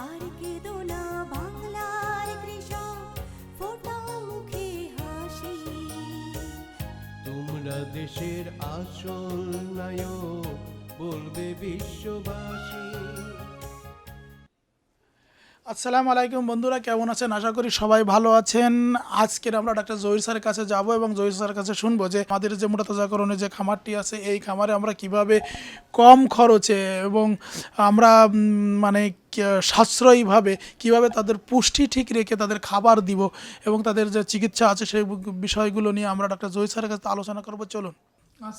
আর হাসি। তোমরা দেশের আসল নায়ক বলবে বিশ্ববাসী। আসসালামু আলাইকুম বন্ধুরা, কেমন আছেন? আশা করি সবাই ভালো আছেন। আজকের আমরা ডাক্তার জহির স্যারের কাছে যাব এবং জহির স্যারের কাছে শুনব যে আমাদের যে মোটাতাজাকরণের যে খামারটি আছে, এই খামারে আমরা কীভাবে কম খরচে এবং আমরা মানে সাশ্রয়ীভাবে কীভাবে তাদের পুষ্টি ঠিক রেখে তাদের খাবার দিব এবং তাদের যে চিকিৎসা আছে সেই বিষয়গুলো নিয়ে আমরা ডাক্তার জহির স্যারের কাছে আলোচনা করব। চলুন।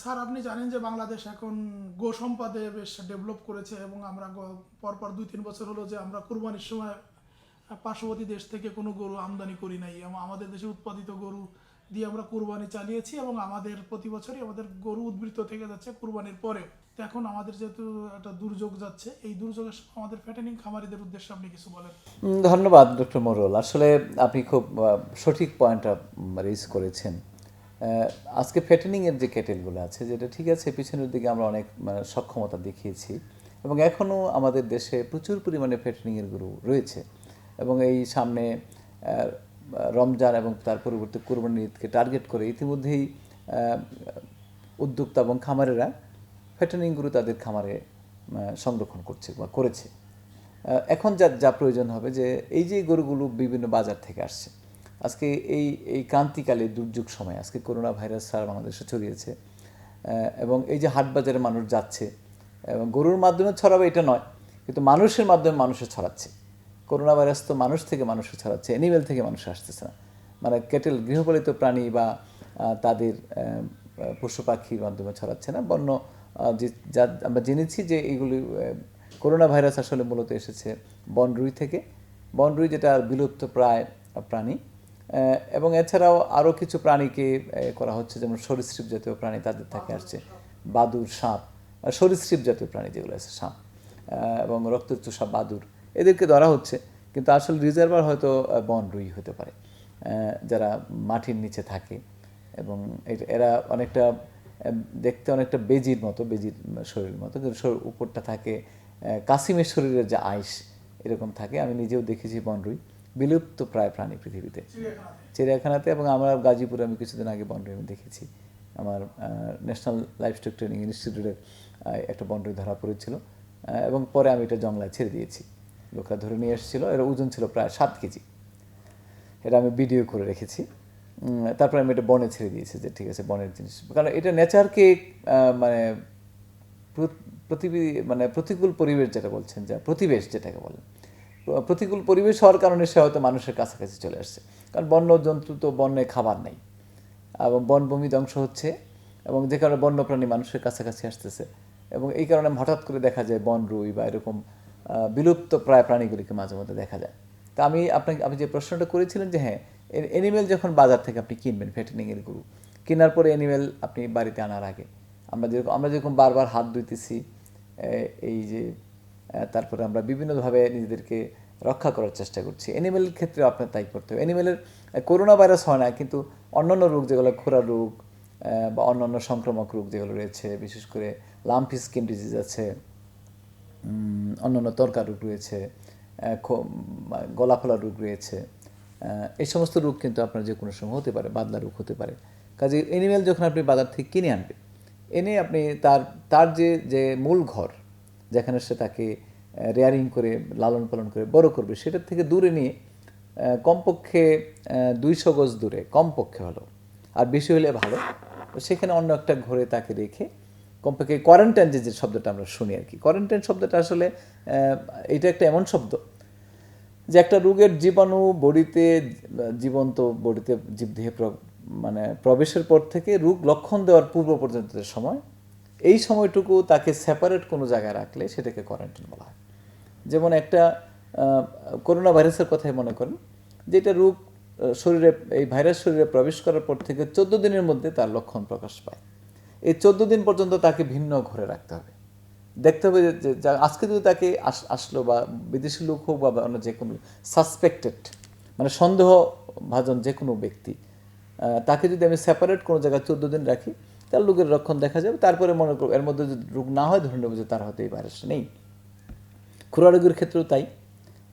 স্যার, আপনি জানেন যে বাংলাদেশ এখন গো সম্পদে বেশ ডেভেলপ করেছে এবং আমরা পরপর দুই তিন বছর হলো যে আমরা কুরবানির সময় পার্শ্ববর্তী দেশ থেকে কোনো গরু আমদানি করি নাই। এবং আমাদের দেশে উৎপাদিত গরু দিয়ে আমরা কুরবানি চালিয়েছি এবং আমাদের প্রতি বছরই আমাদের গরু উদ্বৃত্ত থেকে যাচ্ছে কুরবানির পরে এখন আমাদের যেহেতু একটা দুর্যোগ যাচ্ছে, এই দুর্যোগের আমাদের ফ্যাটেনিং খামারিদের উদ্দেশ্যে আপনি কিছু বলেন। ধন্যবাদ, ডক্টর মোরল। আসলে আপনি খুব সঠিক পয়েন্টটা রেজ করেছেন। আজকে ফ্যাটেনিংয়ের যে ক্যাটেলগুলো আছে, যেটা ঠিক আছে, পিছনের দিকে আমরা অনেক মানে সক্ষমতা দেখিয়েছি এবং এখনও আমাদের দেশে প্রচুর পরিমাণে ফ্যাটেনিংয়ের গরু রয়েছে এবং এই সামনে রমজান এবং তার পরিবর্তে কোরবানি ঈদকে টার্গেট করে ইতিমধ্যেই উদ্যোক্তা এবং খামারেরা ফ্যাটেনিং গরু তাদের খামারে সংরক্ষণ করছে বা করেছে। এখন যা যা প্রয়োজন হবে যে, এই যে গরুগুলো বিভিন্ন বাজার থেকে আসছে আজকে এই এই ক্রান্তিকালে দুর্যোগ সময়, আজকে করোনা ভাইরাস সারা বাংলাদেশে ছড়িয়েছে এবং এই যে হাট বাজারে মানুষ যাচ্ছে, এবং গরুর মাধ্যমে ছড়াবে এটা নয়, কিন্তু মানুষের মাধ্যমে মানুষে ছড়াচ্ছে। করোনা ভাইরাস তো মানুষ থেকে মানুষে ছড়াচ্ছে অ্যানিমেল থেকে মানুষ আসতেছে না। মানে কেটেল গৃহপালিত প্রাণী বা তাদের পশু পাখির মাধ্যমে ছড়াচ্ছে না। বন্য যে, যা, আমরা জেনেছি যে এগুলি করোনা ভাইরাস আসলে মূলত এসেছে বনরুই থেকে। বনরুই যেটা বিলুপ্ত প্রায় প্রাণী এবং এছাড়াও আরও কিছু প্রাণীকে করা হচ্ছে যেমন সরীসৃপ জাতীয় প্রাণী তাদের থেকে আসছে বাদুর সাপ সরীসৃপ জাতীয় প্রাণী যেগুলো আছে সাপ এবং রক্তচোষা বাদুর এদেরকে ধরা হচ্ছে কিন্তু আসল রিজার্ভার হয়তো আহ, বনরুই হতে পারে যারা মাটির নিচে থাকে এবং এর- এরা অনেকটা দেখতে অনেকটা বেজির মতো বেজির শরীরের মতো কিন্তু উপরটা থাকে কাসিমের শরীরের যে আইস এরকম থাকে আমি নিজেও দেখেছি বনরুই বিলুপ্ত প্রায় প্রাণী পৃথিবীতে। চিড়িয়াখানাতে এবং আমরা গাজীপুরে আমি কিছুদিন আগে বনরুই আমি দেখেছি। আমার ন্যাশনাল লাইফস্টক ট্রেনিং ইনস্টিটিউটের একটা বনরুই ধরা পড়েছিল এবং পরে আমি এটা জংলায় ছেড়ে দিয়েছি। লোকরা ধরে নিয়ে এসেছিল, এর ওজন ছিল প্রায় সাত কেজি। এটা আমি ভিডিও করে রেখেছি। তারপরে আমি এটা বনে ছেড়ে দিয়েছি যে ঠিক আছে, বনের জিনিস। কারণ এটা নেচারকে মানে প্র- প্রতিবি মানে প্রতিকূল পরিবেশ যেটা বলছেন, যা প্রতিবেশ যেটাকে বলেন প্রতিকূল পরিবেশ হওয়ার কারণে সে হয়তো মানুষের কাছাকাছি চলে আসছে। কারণ বন্য জন্তু তো বন্যে খাবার নেই। এবং বনভূমি ধ্বংস হচ্ছে এবং যে কারণে বন্যপ্রাণী মানুষের কাছাকাছি আসতেছে। এবং এই কারণে হঠাৎ করে দেখা যায় বন রুই বা এরকম বিলুপ্ত প্রায় প্রাণীগুলিকে মাঝে মধ্যে দেখা যায়। তা আমি আপনাকে, আপনি যে প্রশ্নটা করেছিলেন যে হ্যাঁ অ্যানিমেল যখন বাজার থেকে আপনি কিনবেন ফ্যাটেনিংয়ের গরু, কেনার পরে অ্যানিমেল আপনি বাড়িতে আনার আগে, আমরা যেরকম আমরা যেরকম বারবার হাত ধুইতেছি এই যে তারপরে আমরা বিভিন্নভাবে নিজেদেরকে রক্ষা করার চেষ্টা করছি। অ্যানিমেলের ক্ষেত্রে আপনার তাই করতে হবে। অ্যানিমেলের করোনা ভাইরাস হয় না, কিন্তু অন্যান্য রোগ যেগুলো খোরা রোগ বা অন্যান্য সংক্রামক রোগ যেগুলো রয়েছে, বিশেষ করে লাম্পি স্কিন ডিজিজ আছে অন্যান্য তরকার রোগ রয়েছে গলা ফোলা রোগ রয়েছে এই সমস্ত রোগ কিন্তু আপনার যে কোনো সময় হতে পারে, বাদলা রোগ হতে পারে। কাজে এনিম্যাল যখন আপনি বাজার থেকে কিনে আনবেন, এনে আপনি তার তার যে যে মূল ঘর যেখানে সে তাকে রেয়ারিং করে, লালন পালন করে, বড় করবে সেটার থেকে দূরে নিয়ে কমপক্ষে দুইশো গজ দূরে, কমপক্ষে হলো। আর বেশি হলে ভালো। সেখানে অন্য একটা ঘরে তাকে রেখে, কমপক্ষে কোয়ারেন্টাইন যে যে শব্দটা আমরা শুনি আর কি। কোয়ারেন্টাইন শব্দটা আসলে এটা একটা এমন শব্দ যে একটা রোগের জীবাণু বডিতে জীবন্ত বডিতে জীবদেহে মানে প্রবেশের পর থেকে রোগ লক্ষণ দেওয়ার পূর্ব পর্যন্ত সময় এই সময়টুকু তাকে সেপারেট কোনো জায়গায় রাখলে সেটাকে কোয়ারেন্টাইন বলা হয়। যেমন একটা করোনা ভাইরাসের কথাই মনে করেন, যেটা রোগ শরীরে, এই ভাইরাস শরীরে প্রবেশ করার পর থেকে চোদ্দ দিনের মধ্যে তার লক্ষণ প্রকাশ পায়। এই চোদ্দ দিন পর্যন্ত তাকে ভিন্ন ঘরে রাখতে হবে। দেখতে হবে যে- আজকে যদি তাকে আস- আসলো বা বিদেশি লোক হোক বা অন্য যে কোনো সাসপেক্টেড মানে সন্দেহ ভাজন যে কোনো ব্যক্তি তাকে যদি আমি সেপারেট কোনো জায়গায় চোদ্দ দিন রাখি তার রোগের রক্ষণ দেখা যাবে, তারপরে মনে করব এর মধ্যে যদি রোগ না হয়, ধরে নেব যে তার হয়তো এই ভাইরাসটা নেই। খুরা রোগের ক্ষেত্রেও তাই,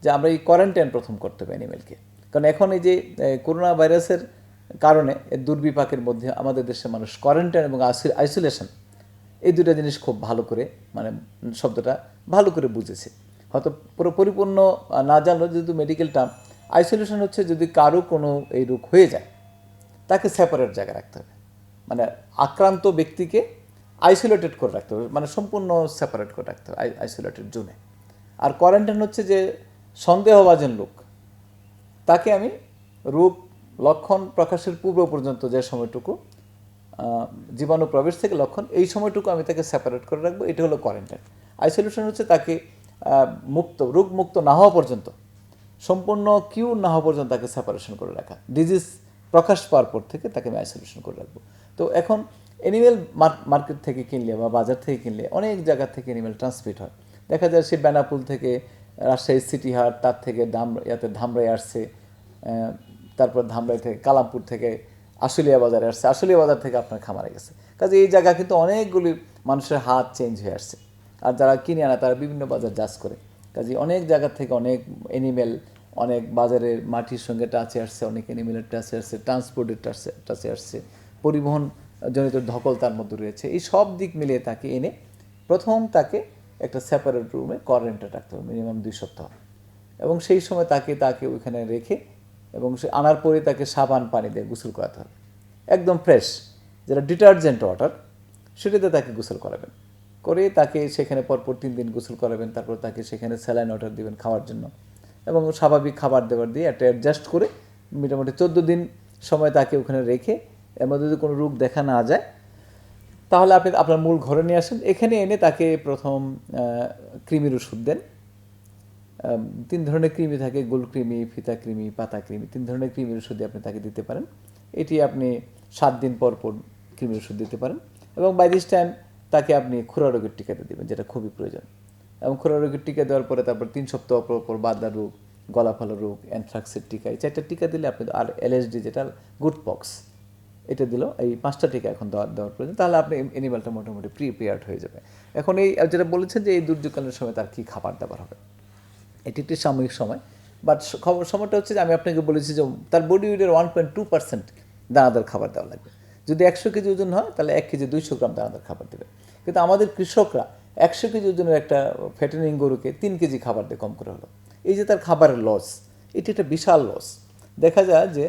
যে আমরা এই কোয়ারেন্টাইন প্রথম করতে হবে অ্যানিমেলকে কারণ এখন এই যে করোনা ভাইরাসের কারণে দুর্বিপাকের মধ্যে আমাদের দেশের মানুষ কোয়ারেন্টাইন এবং আইসোলেশন এই দুটো জিনিস খুব ভালো করে মানে শব্দটা ভালো করে বুঝেছে। হয়তো পুরো পরিপূর্ণ না জানলেও যেহেতু মেডিকেল টার্ম আইসোলেশন হচ্ছে যদি কারও কোনো এই রোগ হয়ে যায়, তাকে সেপারেট জায়গায় রাখতে হবে। মানে আক্রান্ত ব্যক্তিকে আইসোলেটেড করে রাখতে হবে মানে সম্পূর্ণ সেপারেট করে রাখতে হবে আইসোলেটেড জোনে আর কোয়ারেন্টাইন হচ্ছে যে সন্দেহভাজন লোক, তাকে আমি রূপ, লক্ষণ প্রকাশের পূর্ব পর্যন্ত যে সময়টুকু জীবাণু প্রবেশ থেকে লক্ষণ, এই সময়টুকু আমি তাকে সেপারেট করে রাখব, এটা হলো কোয়ারেন্টাইন আইসোলেশন হচ্ছে তাকে মুক্ত রোগ মুক্ত না হওয়া পর্যন্ত, সম্পূর্ণ কিউর না হওয়া পর্যন্ত তাকে সেপারেশন করে রাখা। ডিজিজ প্রকাশ পাওয়ার পর থেকে তাকে আমি আইসোলেশন করে রাখব। তো এখন অ্যানিমেল মার্কেট থেকে কিনলে বা বাজার থেকে কিনলে অনেক জায়গা থেকে অ্যানিমেল ট্রান্সমিট হয়। দেখা যায় সে বেনাপুল থেকে রাজশাহী সিটি হাট তার থেকে দাম, ইয়াতে ধামরাই আসছে তারপর ধামরাই থেকে, কালামপুর থেকে, আশুলিয়া বাজারে আসছে। আশুলিয়া বাজার থেকে আপনার খামারে গেছে। কাজে এই জায়গা কিন্তু অনেকগুলি মানুষের হাত চেঞ্জ হয়ে আসছে। আর যারা কিনে আনা, তারা বিভিন্ন বাজার জাজ করে। কাজে অনেক জায়গা থেকে অনেক এনিমেল অনেক বাজারের মাটির সঙ্গে টাচে আসছে, অনেক এনিমেলের টাচে আসছে ট্রান্সপোর্টের টাচে টাচে আসছে। পরিবহন জনিত ধকল তার মধ্যে রয়েছে। এই সব দিক মিলিয়ে তাকে এনে প্রথম তাকে একটা সেপারেট রুমে কোয়ারেন্টাইন রাখতে হবে মিনিমাম দুই সপ্তাহ। এবং সেই সময় তাকে তাকে ওইখানে রেখে এবং সে আনার পরে তাকে সাবান পানি দিয়ে গোসল করাতে হবে। একদম ফ্রেশ যেটা ডিটারজেন্ট ওয়াটার সেটাতে তাকে গোসল করাবেন। করে তাকে সেখানে পরপর তিন দিন গোসল করাবেন, তারপর তাকে সেখানে স্যালাইন ওয়াটার দিবেন খাওয়ার জন্য। এবং স্বাভাবিক খাবার দাবার দিয়ে একটা অ্যাডজাস্ট করে মোটামুটি চোদ্দ দিন সময় তাকে ওখানে রেখে এর মধ্যে যদি কোনো রোগ দেখা না যায়, তাহলে আপনি আপনার মূল ঘরে নিয়ে আসেন। এখানে এনে তাকে প্রথম কৃমির ওষুধ দেন। তিন ধরনের কৃমি থাকে, গোল কৃমি, ফিতা কৃমি, পাতা কৃমি, তিন ধরনের কৃমির ওষুধ আপনি তাকে দিতে পারেন। এটি আপনি সাত দিন পর পর কৃমির ওষুধ দিতে পারেন এবং বাই দিস টাইম তাকে আপনি খুরা রোগের টিকাতে দেবেন, যেটা খুবই প্রয়োজন। এবং খুরা রোগের টিকা দেওয়ার পরে তারপর তিন সপ্তাহ পর পর বাদলা রোগ গলা ফালা রোগ অ্যানথ্রাক্সের টিকা, এই চারটা টিকা দিলে আপনি আর এলএসডি যেটা গুড পক্স এটা দিল, এই পাঁচটা টিকা এখন দেওয়ার দেওয়ার প্রয়োজন। তাহলে আপনি অ্যানিমালটা মোটামুটি প্রিপেয়ার্ড হয়ে যাবে। এখন এই যেটা বলেছেন যে এই দুর্যোগকালীন সময় তার কী খাবার দাবার হবে। এটি একটি সাময়িক সময়। বাট খবর সময়টা হচ্ছে যে আমি আপনাকে বলেছি যে তার বডি ওয়েটের ওয়ান পয়েন্ট টু পার্সেন্ট দানাদার খাবার দেওয়া লাগবে। যদি একশো কেজি ওজন হয়, তাহলে এক কেজি দুইশো গ্রাম দানাদার খাবার দেবে। কিন্তু আমাদের কৃষকরা একশো কেজি ওজনের একটা ফ্যাটেনিং গরুকে তিন কেজি খাবার দিয়ে কম করে হলো। এই যে তার খাবারের লস এটি একটা বিশাল লস দেখা যায় যে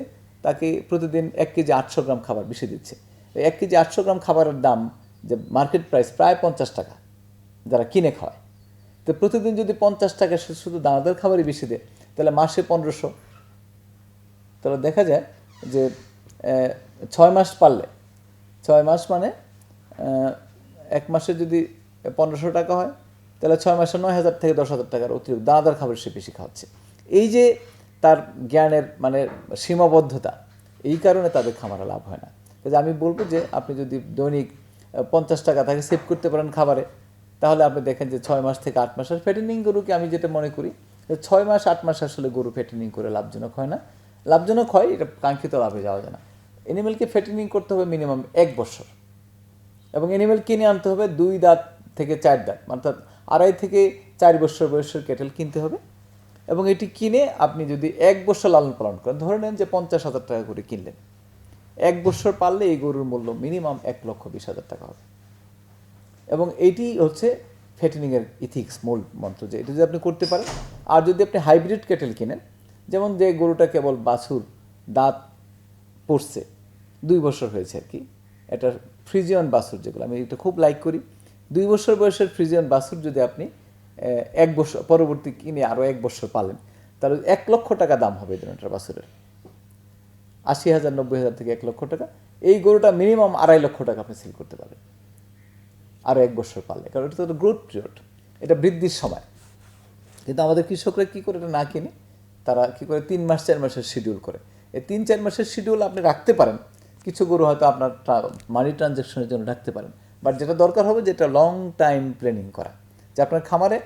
তাকে প্রতিদিন এক কেজি আটশো গ্রাম খাবার বেশি দিচ্ছে। এক কেজি আটশো গ্রাম খাবারের দাম যে মার্কেট প্রাইস প্রায় পঞ্চাশ টাকা, যারা কিনে খাওয়ায় তো প্রতিদিন যদি পঞ্চাশ টাকা সে শুধু দানাদার খাবারই বেশি দেয়, তাহলে মাসে পনেরোশো। তাহলে দেখা যায় যে ছয় মাস পারলে, ছয় মাস মানে এক মাসে যদি পনেরোশো টাকা হয়, তাহলে ছয় মাসে নয় হাজার থেকে দশ হাজার টাকার অতিরিক্ত দানাদার খাবার সে বেশি খাওয়াচ্ছে এই যে তার জ্ঞানের মানে সীমাবদ্ধতা, এই কারণে তাদের খামারে লাভ হয় না। কাজে আমি বলব যে, আপনি যদি দৈনিক পঞ্চাশ টাকা তাকে সেভ করতে পারেন খাবারে, তাহলে আপনি দেখেন যে ছয় মাস থেকে আট মাসের ফেটেনিং গরুকে আমি যেটা মনে করি ছয় মাস, আট মাস আসলে গরু ফেটেনিং করে লাভজনক হয় না। লাভজনক হয়, এটা কাঙ্ক্ষিত লাভে যাওয়া যায় না। এনিমেলকে ফেটেনিং করতে হবে মিনিমাম এক বছর। এবং এনিমেল কিনে আনতে হবে দুই দাঁত থেকে চার দাঁত, অর্থাৎ আড়াই থেকে চার বছর বয়সের ক্যাটেল কিনতে হবে। এবং এটি কিনে আপনি যদি এক বছর লালন পালন করেন, ধরে নেন যে পঞ্চাশ হাজার টাকা করে কিনলেন। এক বছর পারলে এই গরুর মূল্য মিনিমাম এক লক্ষ বিশ হাজার টাকা হবে। এবং এইটি হচ্ছে ফ্যাটেনিংয়ের ইথিক্স মূল মন্ত্র যে এটা যদি আপনি করতে পারেন। আর যদি আপনি হাইব্রিড ক্যাটেল কিনেন, যেমন যে গরুটা কেবল বাছুর, দাঁত পড়ছে দুই বছর হয়েছে আর কি, এটা ফ্রিজিয়ান বাছুর যেগুলো, আমি এটা খুব লাইক করি। দুই বছর বয়সের ফ্রিজিয়ান বাছুর যদি আপনি এক বছর, পরবর্তী কিনে আরও এক বছর পালেন। তাহলে এক লক্ষ টাকা দাম হবে এই বাছুরের। আশি হাজার, নব্বই হাজার থেকে এক লক্ষ টাকা। এই গরুটা মিনিমাম আড়াই লক্ষ টাকা আপনি সেল করতে পারবেন আরও এক বছর পারলে কারণ এটা তো গ্রোথ পিরিয়ড এটা বৃদ্ধির সময়। কিন্তু আমাদের কৃষকরা কী করে এটা না কিনে? তারা কী করে? তিন মাস, চার মাসের শিডিউল করে। এই তিন, চার মাসের শিডিউল আপনি রাখতে পারেন। কিছু গরু হয়তো আপনার মানি ট্রানজ্যাকশনের জন্য রাখতে পারেন। বাট যেটা দরকার হবে যেটা লং টাইম প্ল্যানিং করা। যে আপনার খামারে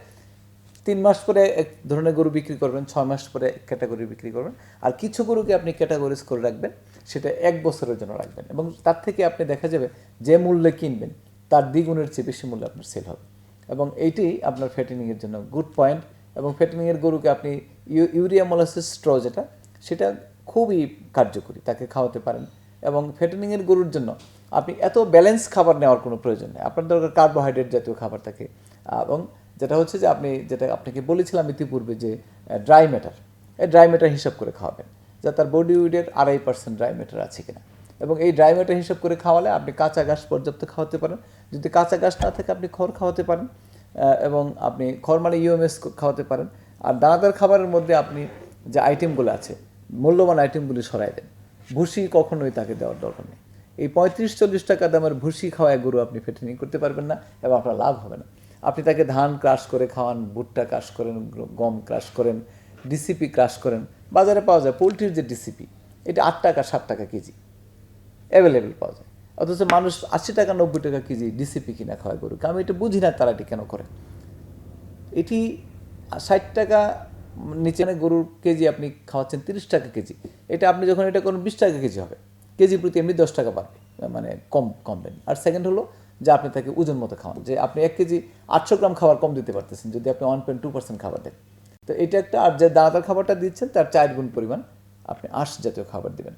তিন মাস পরে এক ধরনের গরু বিক্রি করবেন, ছয় মাস পরে এক ক্যাটাগরি বিক্রি করবেন। আর কিছু গরুকে আপনি ক্যাটাগরিজ করে রাখবেন, সেটা এক বছরের জন্য রাখবেন এবং তার থেকে আপনি দেখা যাবে যে মূল্যে কিনবেন, তার দ্বিগুণের চেয়ে বেশি মূল্যে আপনার সেল হবে। এবং এইটি আপনার ফ্যাটেনিংয়ের জন্য গুড পয়েন্ট এবং ফ্যাটেনিংয়ের গরুকে আপনি ইউ- ইউরিয়া মোলাসিস স্ট্র যেটা, সেটা খুবই কার্যকরী, তাকে খাওয়াতে পারেন। এবং ফ্যাটেনিংয়ের গরুর জন্য আপনি এত ব্যালেন্স খাবার নেওয়ার কোনো প্রয়োজন নেই। আপনার দরকার কার্বোহাইড্রেট জাতীয় খাবার থাকে। এবং যেটা হচ্ছে যে আপনি যেটা আপনাকে বলেছিলাম ইতিপূর্বে যে ড্রাই ম্যাটার এই ড্রাই ম্যাটার হিসাব করে খাওয়াবেন, যা তার বডি উইডের আড়াই পার্সেন্ট ড্রাই ম্যাটার আছে কিনা। এবং এই ড্রাই ম্যাটার হিসাব করে খাওয়ালে আপনি কাঁচা ঘাস পর্যাপ্ত খাওয়াতে পারেন। যদি কাঁচা ঘাস না থাকে, আপনি খড় খাওয়াতে পারেন এবং আপনি খড় মানে ইউএমএস খাওয়াতে পারেন। আর দানাদার খাবারের মধ্যে আপনি যে আইটেমগুলো আছে, মূল্যবান আইটেমগুলি সরাই দেন। ভুসি কখনোই তাকে দেওয়ার দরকার নেই। এই পঁয়ত্রিশ চল্লিশ টাকা দামের ভুসি খাওয়ায় গরু আপনি ফেটেনিং, করতে পারবেন না এবং আপনার লাভ হবে না। আপনি তাকে ধান ক্রাশ করে খাওয়ান, ভুট্টা ক্রাশ করেন, গম ক্রাশ করেন ডিসিপি ক্রাশ করেন, বাজারে পাওয়া যায়, পোলট্রির যে ডিসিপি এটা আট টাকা ষাট টাকা কেজি অ্যাভেলেবেল পাওয়া যায়। অথচ মানুষ আশি টাকা, নব্বই টাকা কেজি ডিসিপি কিনা খাওয়ায় গরুকে। আমি এটা বুঝি না তারা এটি কেন করে এটি ষাট টাকা নিচে মানে গরুর কেজি আপনি খাওয়াচ্ছেন তিরিশ টাকা কেজি। এটা আপনি যখন এটা করুন বিশ টাকা কেজি হবে। কেজি প্রতি এমনি দশ টাকা পারবে মানে কম কমবেন আর সেকেন্ড হলো যে আপনি তাকে ওজন মতো খাওয়ান। যে আপনি এক কেজি আটশো গ্রাম খাবার কম দিতে পারতেছেন, যদি আপনি ওয়ান পয়েন্ট টু পার্সেন্ট খাবার দেন। তো এটা একটা, আর যে দানাদার খাবারটা দিচ্ছেন, তার চার গুণ পরিমাণ আপনি আঁশ জাতীয় খাবার দেবেন।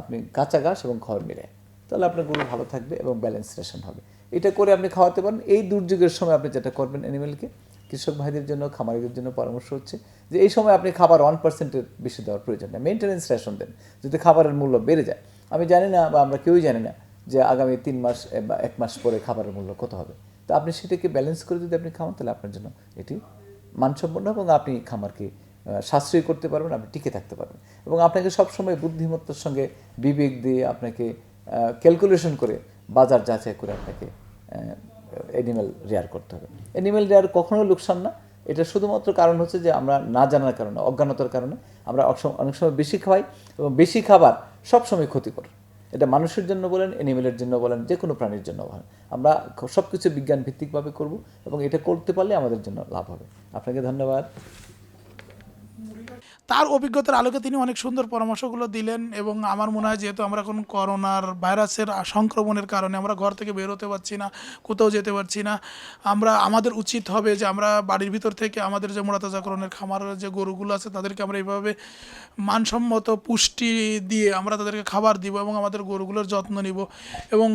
আপনি কাঁচা ঘাস এবং খড় মিলে। তাহলে আপনার গরু ভালো থাকবে এবং ব্যালেন্স রেশন হবে। এটা করে আপনি খাওয়াতে পারেন। এই দুর্যোগের সময় আপনি যেটা করবেন অ্যানিমেলকে কৃষক ভাইদের জন্য, খামারিদের জন্য পরামর্শ হচ্ছে যে এই সময় আপনি খাবার ওয়ান পার্সেন্টের বেশি দেওয়ার প্রয়োজন নেই। মেনটেন্যান্স রেশন দেন। যদি খাবারের মূল্য বেড়ে যায়, আমি জানি না বা আমরা কেউই জানি না যে আগামী তিন মাস বা এক মাস পরে খাবারের মূল্য কত হবে? তো আপনি সেটাকে ব্যালেন্স করে যদি আপনি খাওয়ান, তাহলে আপনার জন্য এটি মানসম্পন্ন এবং আপনি খামারকে সাশ্রয়ী করতে পারবেন, আপনি টিকে থাকতে পারবেন। এবং আপনাকে সবসময় বুদ্ধিমত্তার সঙ্গে বিবেক দিয়ে আপনাকে ক্যালকুলেশন করে বাজার যাচাই করে আপনাকে অ্যানিমেল রেয়ার করতে হবে। অ্যানিমেল রেয়ার কখনো লোকসান না। এটা শুধুমাত্র কারণ হচ্ছে যে আমরা না জানার কারণে, অজ্ঞানতার কারণে আমরা অনেক সময় বেশি খাওয়াই এবং বেশি খাবার সবসময় ক্ষতিকর। এটা মানুষের জন্য বলেন অ্যানিমেলের জন্য বলেন যে কোনো প্রাণীর জন্য বলেন। আমরা সব কিছু বিজ্ঞান ভিত্তিকভাবে করব এবং এটা করতে পারলে আমাদের জন্য লাভ হবে। আপনাকে ধন্যবাদ। তার অভিজ্ঞতার আলোকে তিনি অনেক সুন্দর পরামর্শগুলো দিলেন এবং আমার মনে হয় যেহেতু আমরা এখন করোনার ভাইরাসের সংক্রমণের কারণে আমরা ঘর থেকে বের হতে পারছি না, কোথাও যেতে পারছি না, আমরা, আমাদের উচিত হবে যে আমরা বাড়ির ভিতর থেকে আমাদের যে মোড়াতাজাকরণের খামারের যে গরুগুলো আছে তাদেরকে আমরা এইভাবে মানসম্মত পুষ্টি দিয়ে আমরা তাদেরকে খাবার দিব এবং আমাদের গরুগুলোর যত্ন নিব এবং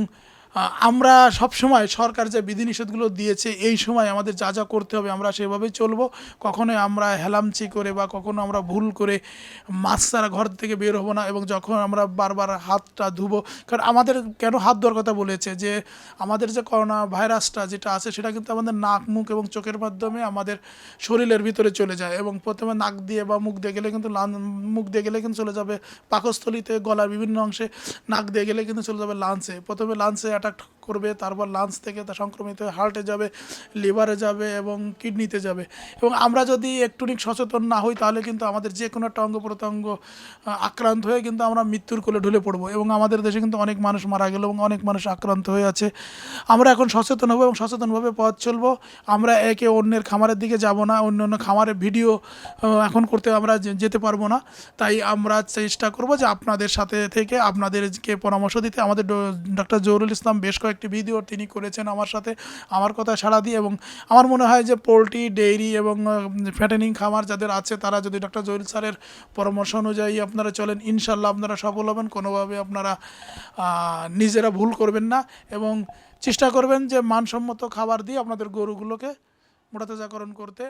আমরা সব সময় সরকার যে বিধিনিষেধগুলো দিয়েছে, এই সময় আমাদের যা যা করতে হবে আমরা সেভাবেই চলবো। কখনোই আমরা হেলামচি করে বা কখনো আমরা ভুল করে মাছ ছাড়া ঘর থেকে বের হব না এবং যখন আমরা বারবার হাতটা ধুবো, কারণ আমাদের কেন হাত ধোয়ার কথা বলেছে যে আমাদের যে করোনা ভাইরাসটা যেটা আছে, সেটা কিন্তু আমাদের নাক, মুখ এবং চোখের মাধ্যমে আমাদের শরীরের ভিতরে চলে যায় এবং প্রথমে নাক দিয়ে বা মুখ দিয়ে গেলে কিন্তু মুখ দিয়ে গেলে কিন্তু চলে যাবে পাকস্থলিতে গলার বিভিন্ন অংশে, নাক দিয়ে গেলে কিন্তু চলে যাবে লাঞ্চে। প্রথমে লাঞ্চে অ্যাটাক করবে, তারপর লাঞ্চ থেকে তা সংক্রমিত হয়ে হার্টে যাবে লিভারে যাবে এবং কিডনিতে যাবে। এবং আমরা যদি একটুখানি সচেতন না হই, তাহলে কিন্তু আমাদের যে কোনো একটা অঙ্গ প্রত্যঙ্গ আক্রান্ত হয়ে কিন্তু আমরা মৃত্যুর কোলে ঢুলে পড়ব। এবং আমাদের দেশে কিন্তু অনেক মানুষ মারা গেল এবং অনেক মানুষ আক্রান্ত হয়ে আছে। আমরা এখন সচেতন হব এবং সচেতনভাবে পথ চলবো। আমরা একে অন্যের খামারের দিকে যাব না, অন্য অন্য খামারের ভিডিও এখন করতে আমরা যেতে পারব না। তাই আমরা চেষ্টা করব যে আপনাদের সাথে থেকে আপনাদেরকে পরামর্শ দিতে। আমাদের ডক্টর জহুরুল ইসলাম বেশ কয়েকটি ভিডিও তিনি করেছেন আমার সাথে, আমার কথা সাড়া দিয়ে এবং আমার মনে হয় যে পোলট্রি, ডেইরি এবং ফ্যাটেনিং খামার যাদের আছে তারা যদি ডক্টর জহুরুল স্যারের পরামর্শ অনুযায়ী আপনারা চলেন ইনশাল্লাহ আপনারা সফল হবেন। কোনোভাবে আপনারা নিজেরা ভুল করবেন না এবং চেষ্টা করবেন যে মানসম্মত খাবার দিয়ে আপনাদের গরুগুলোকে মোটাতাজাকরণ করতে।